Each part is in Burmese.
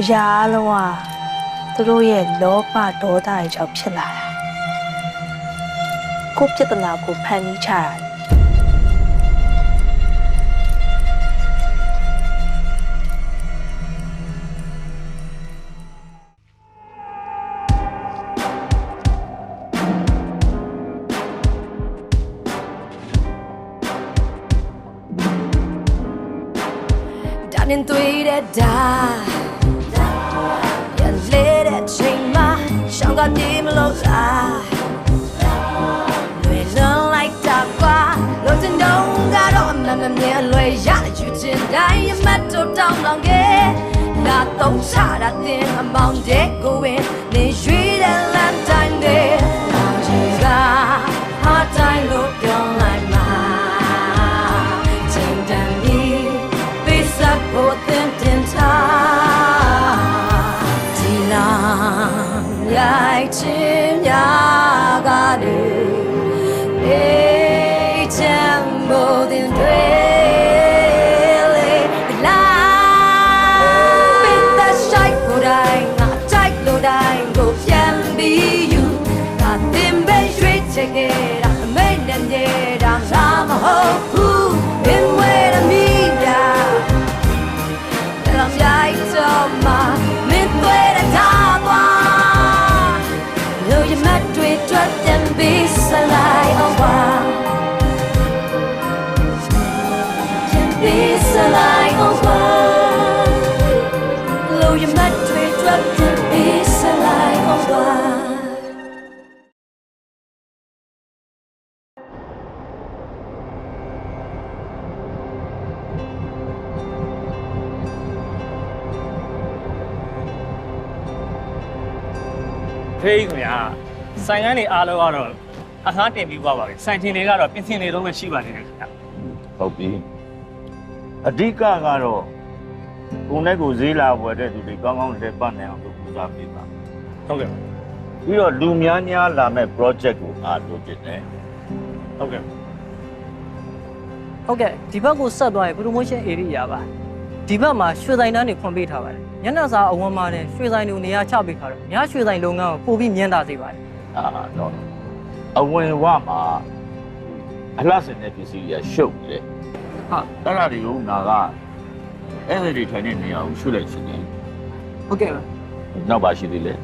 အရာအလုံးကသူတို့ရဲ့လောဘဒေါသတွေကြောင့်ဖြစ်လာတာကိုယ့်ပြဿနာကိုဖန်တီးချတာဒါနဲ့တွေ့တဲ့ ရှောင်းကနေမလို့လားလွယ်လွန်လိုက်တာကွာလို့တင်တော့ကတော့အမမမြင်လွယ်ရယူချင်တိုင်းရမတ်တော့တောင်းတောင်းခဲ့လာတော့ချတာတင်အမောင်တဲ့ကိုဝင် ရိုက် be salai on wa Know you met with drop and be salai on wa ဖေးခင်ဗျာဆိုင်ကန်းတွေအားလုံးကတော့အငှားတင်ပြီးသွားပါပြီဆိုင်တင်တွေကတော့ပြင်ဆင်နေတော့မှရှိပါသေးတယ်ခင်ဗျာဟုတ်ပြီ အဓိကကတော့ကိုယ်နဲ့ကိုယ်ဈေးလာဝယ်တဲ့သူတွေကောင်းကောင်းလက်ပတ်နိုင်အောင်လုပ်ပူစားပေးပါဟုတ်ကဲ့ပြီးတော့လူများများလာမဲ့ project ကိုအားလုပ်ဖြစ်တယ်ဟုတ်ကဲ့ဟုတ်ကဲ့ဒီဘက်ကိုဆက်သွားရင် promotion area ပါဒီဘက်မှာရွှေဆိုင်တန်းတွေဖွင့်ပေးထားပါတယ်ညနေစာအဝန်းမှာနဲ့ရွှေဆိုင်တွေနေရာချပေးထားတယ်ညရွှေဆိုင်လုပ်ငန်းကိုပို့ပြီးမြင်တာစေပါတယ်အာတော့အဝင်ဝမှာအလှဆင်တဲ့ပစ္စည်းတွေကရှုပ်နေတယ် ဟုတ်အဲ့ဒါတွေကိုငါကအဲ့ဒီတွေထိုင်တဲ့နေရာကိုရှုလိုက်ရှင်တယ်ဟုတ်ကဲ့ပါနောက်ပါရှိသေးလဲ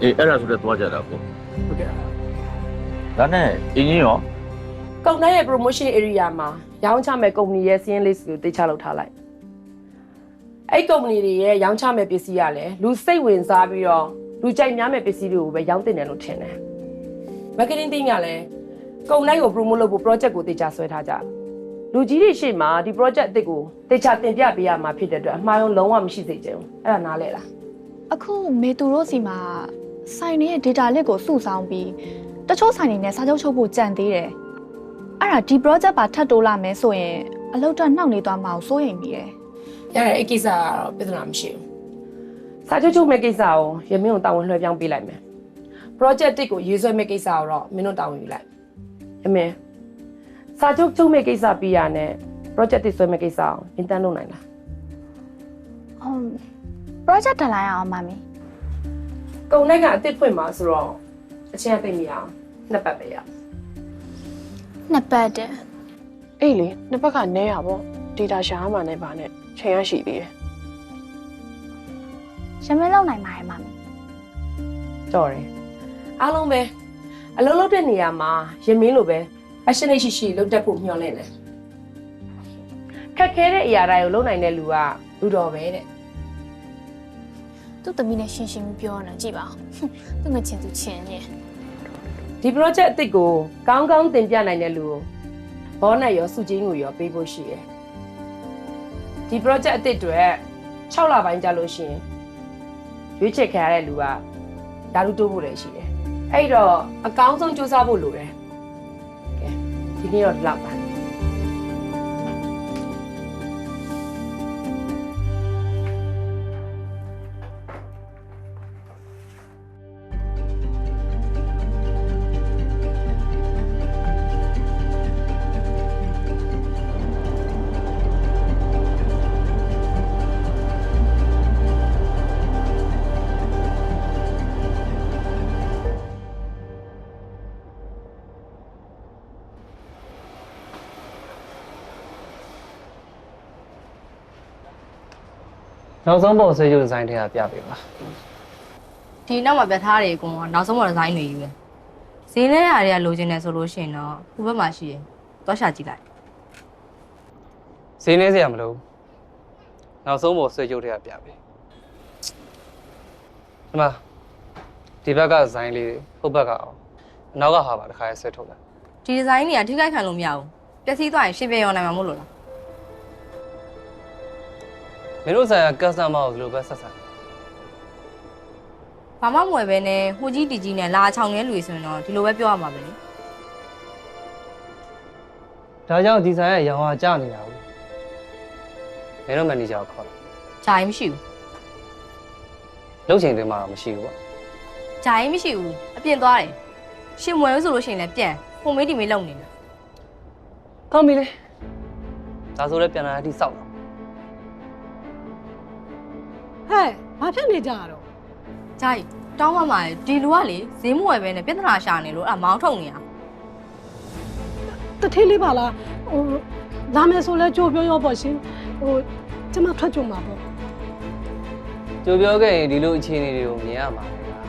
အေးအဲ့ဒါဆိုတော့သွားကြတာပေါ့ဟုတ်ကဲ့ဒါနဲ့အင်းကြီးရောကုန်တိုင်းရဲ့ promotion area မှာရောင်းချမဲ့ကုမ္ပဏီရဲ့စီးရင်လေးကိုတေချလုပ်ထားလိုက်အဲ့ကုမ္ပဏီတွေရဲ့ရောင်းချမဲ့ပစ္စည်းကလည်းလူစိတ်ဝင်စားပြီးတော့လူကြိုက်များမဲ့ပစ္စည်းတွေကိုပဲရောင်းတင်တယ်လို့ထင်တယ် marketing team ကလည်း ကုန်တိုင်းကို promote လုပ်ဖို့ project ကိုတေချဆွဲထားကြလူကြီးတွေရှေ့မှာဒီ project အသစ်ကိုတေချတင်ပြပေးရမှာဖြစ်တဲ့အတွက်အမှားယုံလုံးဝမရှိစေချင်ဘူးအဲ့ဒါနားလဲလားအခုမေသူတို့စီမှာဆိုင်တွေရဲ့ data လစ်ကိုစုဆောင်းပြီးတချို့ဆိုင်တွေနဲ့စာချုပ်ချုပ်ဖို့ကြံသေးတယ်။အဲ့ဒါဒီ project ပါထပ်တိုးလာမယ်ဆိုရင်အလုပ်တော့နှောင့်နေသွားမှာကိုစိုးရိမ်မိတယ်ရတယ်အဲ့ကိစ္စကတော့ပြဿနာမရှိဘူးစာချုပ်ချုပ်မဲ့ကိစ္စကိုရမင်းကိုတာဝန်လွှဲပြောင်းပေးလိုက်မယ် project တစ်ကိုရေးဆွဲမဲ့ကိစ္စကိုတော့မင်းတို့တာဝန်ယူလိုက် ရမင်းစာချုပ်ချုပ်မဲ့ကိစ္စပြီးရနဲ့ project တစ်ဆွဲမဲ့ကိစ္စကိုအင်တန်းလုပ်နိုင်လား။ဟုတ် project တက်လာရအောင်မမီကုံနိုင်ကအစ်စ်ဖွင့်မှာဆိုတော့အချင်းအသိမရအောင်နှစ်ပတ်ပဲရအောင်။နှစ်ပတ်တဲ့အေးလေနှစ်ဘက်ကနဲရပေါ့ဒေတာရှာမှနဲ့ပါနဲ့ချိန်ရရှိသေးတယ်ရမင်းလောက်နိုင်ပါရဲ့မမီကြော်တယ်အားလုံးပဲ အလုံးလုံးတဲ့နေရာမှာရမင်းလိုပဲ passion ရှိရှိလုပ်တတ်ဖို့မျှော်လင့်တယ်ခက်ခဲတဲ့အရာတိုင်းကိုလုပ်နိုင်တဲ့လူကလူတော်ပဲတဲ့သူ့သမီးနဲ့ရှင်းရှင်းပြောနေတာကြည့်ပါဦးဟွန်းသူငချင်းသူချင်းနေဒီ project အစ်စ်ကိုကောင်းကောင်းတင်ပြနိုင်တဲ့လူကိုဘောနဲ့ရောစုချင်းကိုရောပေးဖို့ရှိတယ်ဒီ project အစ်စ်တွေ6လပိုင်းကြာလို့ရှိရင်ရွေးချယ်ခံရတဲ့လူကဓာတ်တိုးဖို့လည်းရှိတယ် အဲ့တော့အကောင်းဆုံးစူးစမ်းဖို့လိုတယ်ကဲဒီနေ့တော့ဒီလောက်ပါ နောက်ဆုံးပုံဆွဲရုပ်ဒီဇိုင်းတွေကပြပေးပါဒီနောက်မှာပြထားတယ်ကွန်ကနောက်ဆုံးပေါ်ဒီဇိုင်းတွေယူတယ်ဈေးလဲရတွေကလိုချင်တယ်ဆိုလို့ရှိရင်တော့ဟိုဘက်မှာရှိရင်သွားရှာကြည့်လိုက်ဈေးနေစရာမလိုဘူးနောက်ဆုံးပုံဆွဲရုပ်တွေကပြပေးဒီမှာဒီဘက်ကဒီဇိုင်းလေးတွေဟိုဘက်ကအောင်အနောက်ကဟာပါတစ်ခါရဲဆွဲထုတ်လိုက်ဒီဒီဇိုင်းတွေကထိခိုက်ခံလို့မရဘူးပျက်စီးသွားရင်ရှင်းပြရောနိုင်မှာမဟုတ်လို့လား မင်းတို့ဆိုင်ရာကတ်စတမာကိုဒီလိုပဲဆက်ဆံဘာမှမဝယ်ပဲနဲ့ဟိုကြီးတီကြီးနဲ့လာချောင်နေလူတွေဆိုရင်တော့ဒီလိုပဲပြောရမှာပဲလေဒါကြောင့်ဒီဇိုင်းရဲ့ရောင်ဟာကျနေတာဘူးမင်းတို့မန်နေဂျာကိုခေါ်လာဂျာရင်မရှိဘူးလှုပ်ချိန်တွေမှာတော့မရှိဘူးပေါ့ဂျာရင်မရှိဘူးအပြင်သွားတယ်ရှင်မွယ်လို့ဆိုလို့ရှိရင်လည်းပြန်ဟိုမေးဒီမေးလုံနေတယ်ကောင်းပြီလေဒါဆိုလည်းပြန်လာတဲ့အထိစောက်တော့ ဟဲ့ဘာဖြစ်နေကြတာတော့ဂျာရင်တောင်းမှမှာဒီလူကလေဈေးမဝယ်ပဲနဲ့ပြဿနာရှာနေလို့အဲ့ဒါမောင်းထုတ်နေတာတထင်းလေးပါလားဟိုလာမယ်ဆိုလဲကြိုးပြောရောပေါ့ရှင်ဟိုကျမထွက်ကြုံမှာပေါ့ကြိုပြောခဲ့ရင်ဒီလိုအခြေအနေတွေကိုမြင်ရမှာလေလား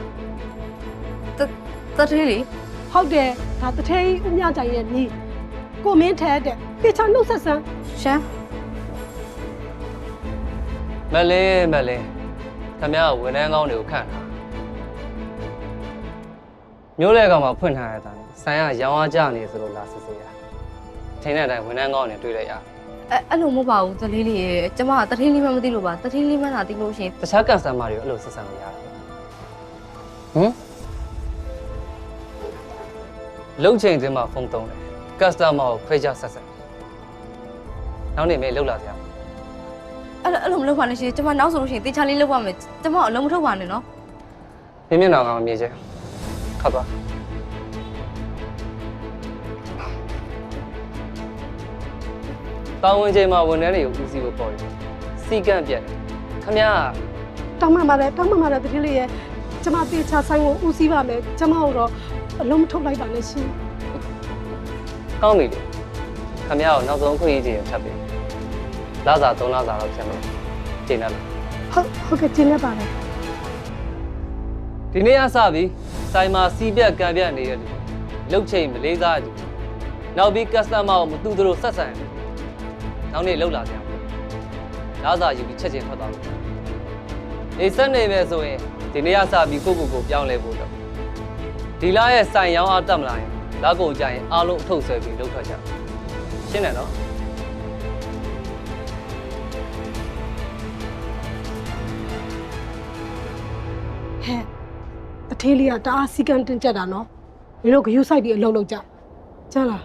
တတိလေးဟုတ်တယ်ဒါတထင်းဦးမြကြိုင်ရဲ့နီးကိုမင်းထဲတဲ့တေချာနှုတ်ဆက်ဆန်းရှမ်း မလဲမလဲခမရဝန်ထမ်းကောင်းတွေကိုခန့်တာမျိုးလဲကောင်မှာဖွင့်ထားရတာနဲ့ဆိုင်ကရောင်းအားကြနေဆိုလို့လာစစ်စေးတာထင်းတဲ့အတိုင်းဝန်ထမ်းကောင်းတွေတွေ့လိုက်ရအဲ့အဲ့လိုမဟုတ်ပါဘူးတလေးလေးရေကျမကတထင်းလေးမှမသိလို့ပါတထင်းလေးမှသာသိလို့ရှိရင်တခြားကန်ဆာမာတွေကိုအဲ့လိုဆက်ဆံလို့ရတယ်ဟမ်လုံချိန်တင်းမှာဖုန်းသုံးတယ်ကတ်စတမာကိုခွဲခြားဆက်ဆက်နောက်နေ့မေးလောက်လာစရာမလို အဲ့လိုအဲ့လိုမလုပ်ပါနဲ့ရှင်ကျမနောက်ဆိုလို့ရှိရင်တေချာလေးလုပ်ပါမယ်ကျမအလုံးမထုတ်ပါနဲ့နော်မြင်မျက်နှာကောင်မြင်ချင်ခတ်သွားတာဝန်ချိန်မှာဝန်ထမ်းတွေကိုဦးစီးဖို့ပေါ်တယ်စီကန့်ပြတ်တယ်ခမရတောင်းမှန်ပါတယ်တောင်းမှန်ပါတယ်တထင်းလေးရဲ့ကျမတေချာဆိုင်ကိုဦးစီးပါမယ်ကျမတို့တော့အလုံးမထုတ်လိုက်ပါနဲ့ရှင်ကောင်းပြီလေခမရကိုနောက်ဆုံးအခွင့်အရေးတွေထပ်ပြီ လာစာ3လစာတော့ဖြစ်မယ်ကျင်းတယ်ဟုတ်ဟုတ်ကဲ့ကျင်းနေပါတယ်ဒီနေ့အစပြီဆိုင်မှာစီးပြက်ကံပြတ်နေတဲ့လူလုတ်ချိန်မလေးစားတူနောက်ပြီး customer ကိုမတူသူတို့ဆက်ဆံတယ်နောက်နေ့လောက်လာကြအောင်လာစာယူပြီးချက်ချင်းထွက်သွားလို့အေးစက်နေမယ်ဆိုရင်ဒီနေ့အစပြီးကိုကိုကိုပြောင်းလဲဖို့တော့ဒီလားရဲ့ဆိုင်ရောင်းအားတက်မလာရင်လက်ကုန်ကြရင်အားလုံးအထုတ်ဆွဲပြီးလောက်ထွက်ကြရှင်းတယ်နော် ဟဲ့တထင်းလေးကတအားစီကံတင်ကြက်တာနော်မင်းတို့ဂယူဆိုင်ပြီးအလုံးလုံးကြကျန်လား